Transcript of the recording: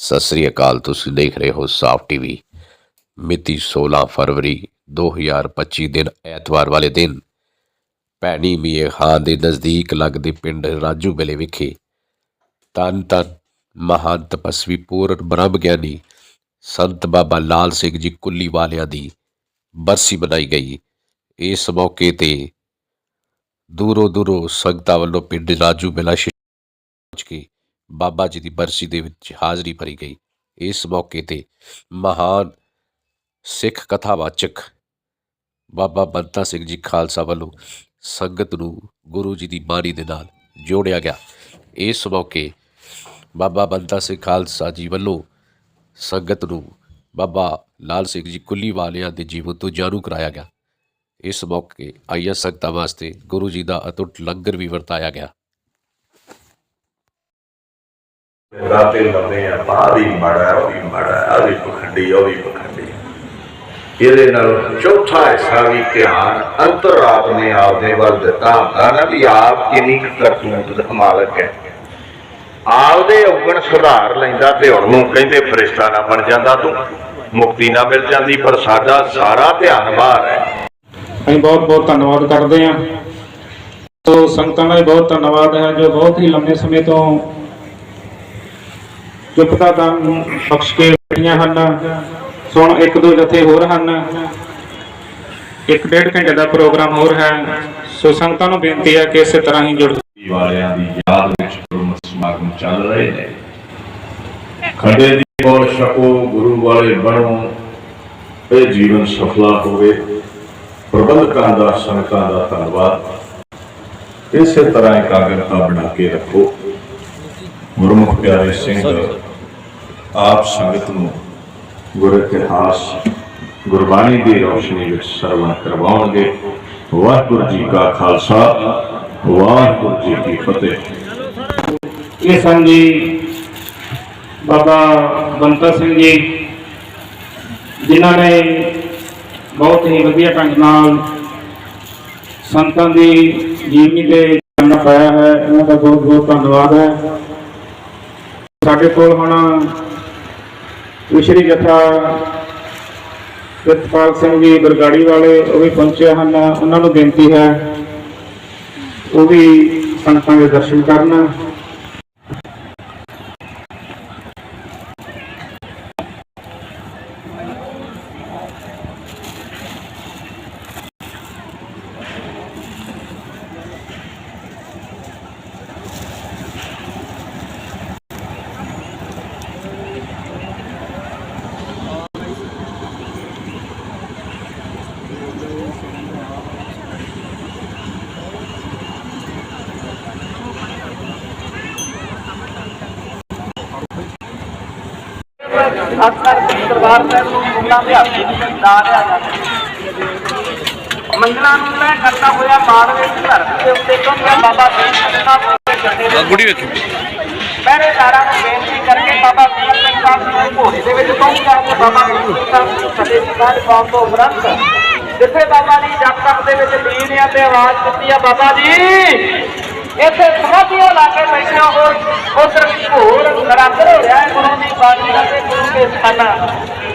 ਸਤਿ ਸ੍ਰੀ ਅਕਾਲ, ਤੁਸੀਂ ਦੇਖ ਰਹੇ ਹੋ ਸਾਫ਼ ਟੀਵੀ। ਮਿਤੀ 16 ਫਰਵਰੀ 2025 ਦਿਨ, ਐਤਵਾਰ ਵਾਲੇ ਦਿਨ। ਭੈਣੀ ਮੀਏ ਖਾਂ ਦੇ ਨਜ਼ਦੀਕ ਲੱਗਦੇ ਪਿੰਡ ਰਾਜੂ ਬਲੇ ਵਿਖੇ। ਤਨ ਤਨ ਮਹਾਨ ਤਪਸਵੀ ਪੂਰਨ ਬ੍ਰਹਮ ਗਿਆਨੀ ਸੰਤ ਬਾਬਾ ਲਾਲ ਸਿੰਘ ਜੀ ਕੁੱਲੀ ਵਾਲਿਆਂ ਦੀ ਬਰਸੀ ਬਣਾਈ ਗਈ। ਇਸ ਮੌਕੇ ਤੇ ਦੂਰੋਂ ਦੂਰੋਂ ਸੰਗਤਾਂ ਵੱਲੋਂ ਪਿੰਡ ਰਾਜੂ ਬੇਲਾ ਪਹੁੰਚ ਕੇ ਬਾਬਾ ਜੀ ਦੀ ਬਰਸੀ ਦੇ ਵਿੱਚ ਹਾਜ਼ਰੀ ਭਰੀ ਗਈ। ਇਸ ਮੌਕੇ ਤੇ ਮਹਾਨ ਸਿੱਖ ਕਥਾਵਾਚਕ ਬਾਬਾ ਬੰਤਾ ਸਿੰਘ ਜੀ ਖਾਲਸਾ ਵੱਲੋਂ ਸੰਗਤ ਨੂੰ ਗੁਰੂ ਜੀ ਦੀ ਬਾਣੀ ਦੇ ਨਾਲ ਜੋੜਿਆ ਗਿਆ। ਇਸ ਮੌਕੇ ਬਾਬਾ ਬੰਤਾ ਸਿੰਘ ਖਾਲਸਾ ਜੀ ਵੱਲੋਂ ਸੰਗਤ ਨੂੰ ਬਾਬਾ ਲਾਲ ਸਿੰਘ ਜੀ ਕੁੱਲੀ ਵਾਲਿਆਂ ਦੇ ਜੀਵਨ ਤੋਂ ਜਾਣੂ ਕਰਾਇਆ ਗਿਆ। ਇਸ ਮੌਕੇ ਆਈਆਂ ਸੰਗਤਾਂ ਵਾਸਤੇ ਗੁਰੂ ਜੀ ਦਾ ਅਟੁੱਟ ਲੰਗਰ ਵੀ ਵਰਤਾਇਆ ਗਿਆ। ਰਾਤੇ ਲੰਮੇ ਆ ਬਾਹਰ ਹੀ ਮਾੜਾ ਉਹ ਵੀ ਮਾੜਾ ਹੈ, ਵੀ ਪਖੰਡੀ ਉਹ ਵੀ ਪਖੰਡੀ। ਇਹਦੇ ਨਾਲ ਚੌਥਾ ਹਿੱਸਾ ਵੀ ਧਿਆਨ ਅੰਤਰਾਤ ਨੇ ਆਪਦੇ ਵੱਲ ਦਿੱਤਾ ਹੁੰਦਾ ਨਾ ਵੀ ਆਪ ਕਿੰਨੀ ਕਰਤੂਤ ਦਾ ਮਾਲਕ ਹੈ। ਆਪਦੇ ਔਗਣ ਸੁਧਾਰ ਲੈਂਦਾ ਤੇ ਹੁਣ ਨੂੰ ਕਹਿੰਦੇ ਫਰਿਸ਼ਤਾ ਨਾ ਬਣ ਜਾਂਦਾ ਤੂੰ ਮੁਕਤੀ ਨਾ ਮਿਲ ਜਾਂਦੀ ਪਰ ਸਾਡਾ ਸਾਰਾ ਧਿਆਨ ਬਾਹਰ ਹੈ। ਅਸੀਂ ਬਹੁਤ ਬਹੁਤ ਧੰਨਵਾਦ ਕਰਦੇ ਹਾਂ। ਸੋ ਸੰਗਤਾਂ ਦਾ ਵੀ ਬਹੁਤ ਧੰਨਵਾਦ ਹੈ ਜੋ ਬਹੁਤ ਹੀ ਲੰਮੇ ਸਮੇਂ ਤੋਂ ਚੁੱਪਤਾ ਦਾ ਬਖਸ਼ ਕੇ ਬੈਠੀਆਂ ਹਨ, ਸੁਣ ਇੱਕ ਦੋ ਜਥੇ ਹੋਰ ਹਨ। ਇੱਕ ਡੇਢ ਘੰਟੇ ਦਾ ਪ੍ਰੋਗਰਾਮ ਹੋਰ ਹੈ। ਸੋ ਸੰਗਤਾਂ ਨੂੰ ਬੇਨਤੀ ਹੈ ਕਿ ਇਸੇ ਤਰ੍ਹਾਂ ਹੀ ਜੁੜ। ਵਾਲਿਆਂ ਦੀ ਯਾਦ ਵਿੱਚ ਗੁਰਮਤਿ ਸਮਾਗਮ ਚੱਲ ਰਹੇ ਨੇ। ਖੰਡੇ ਦੀ ਕੋਲ ਛਕੋ, ਗੁਰੂ ਵਾਲੇ ਬਣੋ। ਇਹ ਜੀਵਨ ਸਫਲਾ ਹੋਵੇ। ਪ੍ਰਬੰਧਕਾਂ ਦਾ, ਸੰਗਤਾਂ ਦਾ ਧੰਨਵਾਦ। ਇਸੇ ਤਰ੍ਹਾਂ ਇਕਾਗਰਤਾ ਬਣਾ ਕੇ ਰੱਖੋ। ਗੁਰਮੁਖ ਪਿਆਰੇ ਸਿੰਘ ਆਪ ਸੰਗਤ ਨੂੰ ਗੁਰ ਇਤਿਹਾਸ, ਗੁਰਬਾਣੀ ਦੀ ਰੌਸ਼ਨੀ ਵਿੱਚ ਸਰਵਣ ਕਰਵਾਉਣਗੇ। ਵਾਹਿਗੁਰੂ ਜੀ ਕਾ ਖਾਲਸਾ, ਵਾਹਿਗੁਰੂ ਜੀ ਕੀ ਫਤਿਹ। ਇਹ ਸਨ ਜੀ ਬਾਬਾ ਬੰਤਾ ਸਿੰਘ ਜੀ, ਜਿਨ੍ਹਾਂ ਨੇ ਬਹੁਤ ਹੀ ਵਧੀਆ ਢੰਗ ਨਾਲ ਸੰਤਾਂ ਦੀ ਜੀਵਨੀ ਤੇ ਚਾਨਣਾ ਪਾਇਆ ਹੈ। ਇਹਨਾਂ ਦਾ ਬਹੁਤ ਬਹੁਤ ਧੰਨਵਾਦ ਹੈ। ਸਾਡੇ ਕੋਲ ਹੁਣ ਵਿਸ਼ਰੀ ਜਥਾ ਪ੍ਰਿਤਪਾਲ ਸਿੰਘ ਜੀ ਬਰਗਾੜੀ ਵਾਲੇ ਉਹ ਵੀ ਪਹੁੰਚੇ ਹਨ। ਉਹਨਾਂ ਨੂੰ ਬੇਨਤੀ ਹੈ, ਉਹ ਵੀ ਸੰਗਤਾਂ ਦੇ ਦਰਸ਼ਨ ਕਰਨ। ਅਕਸਰ ਦਰਬਾਰ ਸਾਹਿਬ ਨੂੰ ਮੁੰਗਲਾਂ ਦੇ ਹੱਥ ਲਿਆ ਜਾਂਦਾ ਮੰਗਲਾਂ ਨੂੰ ਮੈਂ ਕਰਦਾ ਹੋਇਆ ਮਾਲਵੇ ਦੀ ਧਰਤੀ ਦੇ ਉੱਤੇ ਕਿਉਂਕਿ ਬਾਬਾ ਦੀਪ ਸਿੰਘ ਸਾਹਿਬ ਦੇ ਜੱਟੇ ਦੇ ਗੁੜੀ ਵੇਖੀ ਪਹਿਰੇਦਾਰਾਂ ਨੂੰ ਬੇਨਤੀ ਕਰਕੇ ਬਾਬਾ ਦੀਪ ਸਿੰਘ ਸਾਹਿਬ ਜੀ ਘੋੜੇ ਦੇ ਵਿੱਚ ਪਹੁੰਚ ਜਾਣਗੇ ਬਾਬਾ ਦੀਪ ਸਿੰਘ ਸਾਹਿਬ ਨੂੰ ਸਦੇ ਸਿਕਾਰ ਪਾਉਣ ਤੋਂ ਉਪਰੰਤ ਜਿੱਥੇ ਬਾਬਾ ਜੀ ਜਪ ਤੱਕ ਦੇ ਵਿੱਚ ਲੀਨ ਆ ਤੇ ਆਵਾਜ਼ ਦਿੱਤੀ ਆ ਬਾਬਾ ਜੀ ਇੱਥੇ ਸਮਾਧੀਆਂ ਲਾ ਕੇ ਬੈਠੇ ਹੋ ਉਧਰ ਘੋਰ ਨਰਾਦਰ ਹੋ ਰਿਹਾ ਹੈ ਗੁਰੂ ਦੀ